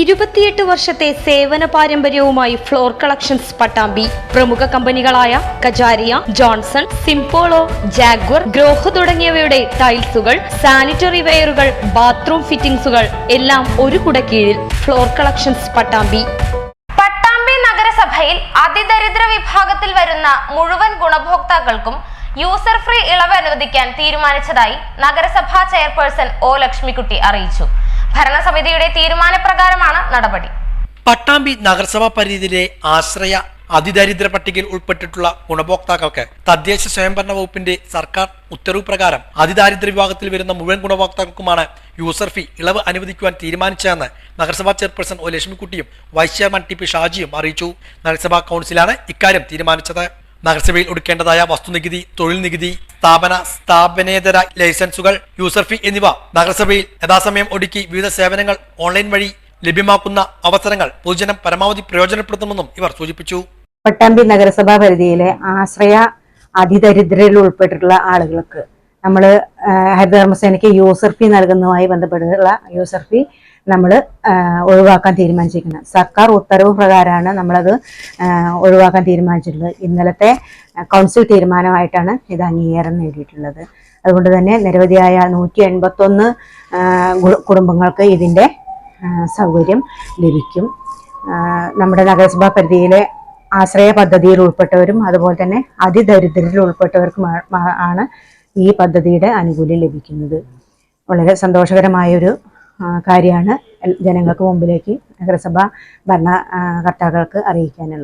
ഇരുപത്തിയെട്ട് വർഷത്തെ സേവന പാരമ്പര്യവുമായി ഫ്ലോർ കളക്ഷൻസ് പട്ടാമ്പി. പ്രമുഖ കമ്പനികളായ Kajaria Johnson Simpolo Jaguar Grohe തുടങ്ങിയവയുടെ ടൈൽസുകൾ സാനിറ്ററി വെയറുകൾ ബാത്റൂം ഫിറ്റിംഗ്സുകൾ എല്ലാം ഒരു കുടക്കീഴിൽ ഫ്ലോർ കളക്ഷൻസ് പട്ടാമ്പി. പട്ടാമ്പി നഗരസഭയിൽ അതിദരിദ്ര വിഭാഗത്തിൽ വരുന്ന മുഴുവൻ ഗുണഭോക്താക്കൾക്കും യൂസർ ഫ്രീ ഇളവ് അനുവദിക്കാൻ തീരുമാനിച്ചതായി നഗരസഭാ ചെയർപേഴ്സൺ ഒ ലക്ഷ്മിക്കുട്ടി അറിയിച്ചു. ഭരണസമിതിയുടെ തീരുമാനപ്രകാരമാണ് നടപടി. പട്ടാമ്പി നഗരസഭാ പരിധിയിലെ ആശ്രയ അതിദരിദ്ര പട്ടികയിൽ ഉൾപ്പെട്ടിട്ടുള്ള ഗുണഭോക്താക്കൾക്ക് തദ്ദേശ സ്വയംഭരണ വകുപ്പിന്റെ സർക്കാർ ഉത്തരവ് പ്രകാരം അതിദാരിദ്ര്യ വിഭാഗത്തിൽ വരുന്ന മുഴുവൻ ഗുണഭോക്താക്കൾക്കുമാണ് യൂസർ ഫീ ഇളവ് അനുവദിക്കുവാൻ തീരുമാനിച്ചതെന്ന് നഗരസഭാ ചെയർപേഴ്സൺ ഒ ലക്ഷ്മിക്കുട്ടിയും വൈസ് ചെയർമാൻ ടി പി ഷാജിയും അറിയിച്ചു. നഗരസഭാ കൗൺസിലാണ് ഇക്കാര്യം തീരുമാനിച്ചത്. നഗരസഭയിൽ ഒടുക്കേണ്ടതായ വസ്തുനികുതി തൊഴിൽ നികുതി സ്ഥാപന സ്ഥാപനേതര ലൈസൻസുകൾ യൂസർ ഫീ എന്നിവ നഗരസഭയിൽ യഥാസമയം ഒടുക്കി വിവിധ സേവനങ്ങൾ ഓൺലൈൻ വഴി ലഭ്യമാക്കുന്ന അവസരങ്ങൾ പൊതുജനം പരമാവധി പ്രയോജനപ്പെടുത്തുമെന്നും ഇവർ സൂചിപ്പിച്ചു. പട്ടാമ്പി നഗരസഭാ പരിധിയിലെ ആശ്രയ അതിദരിദ്രരിൽ ഉൾപ്പെട്ടിട്ടുള്ള ആളുകൾക്ക് നമ്മൾ ഹരിതകർമ്മസേനയ്ക്ക് യൂസർ ഫീ നൽകുന്നതുമായി ബന്ധപ്പെട്ടുള്ള യൂസർ ഫീ നമ്മൾ ഒഴിവാക്കാൻ തീരുമാനിച്ചിരിക്കുന്നത് സർക്കാർ ഉത്തരവ് പ്രകാരമാണ് നമ്മളത് ഒഴിവാക്കാൻ തീരുമാനിച്ചിട്ടുള്ളത്. ഇന്നലത്തെ കൗൺസിൽ തീരുമാനമായിട്ടാണ് ഇത് അംഗീകാരം നേടിയിട്ടുള്ളത്. അതുകൊണ്ട് തന്നെ നിരവധിയായ നൂറ്റി എൺപത്തൊന്ന് കുടുംബങ്ങൾക്ക് ഇതിന്റെ സൗകര്യം ലഭിക്കും. നമ്മുടെ നഗരസഭാ പരിധിയിലെ ആശ്രയ പദ്ധതിയിൽ ഉൾപ്പെട്ടവരും അതുപോലെ തന്നെ അതിദരിദ്രരിൽ ഉൾപ്പെട്ടവർക്കും ആണ് ഈ പദ്ധതിയുടെ ആനുകൂല്യം ലഭിക്കുന്നത്. വളരെ സന്തോഷകരമായൊരു കാര്യമാണ്. ജനങ്ങൾക്ക് മുമ്പിലേക്ക് നഗരസഭ ഭരണകർത്താക്കൾക്ക് അറിയിക്കാനുള്ളത്.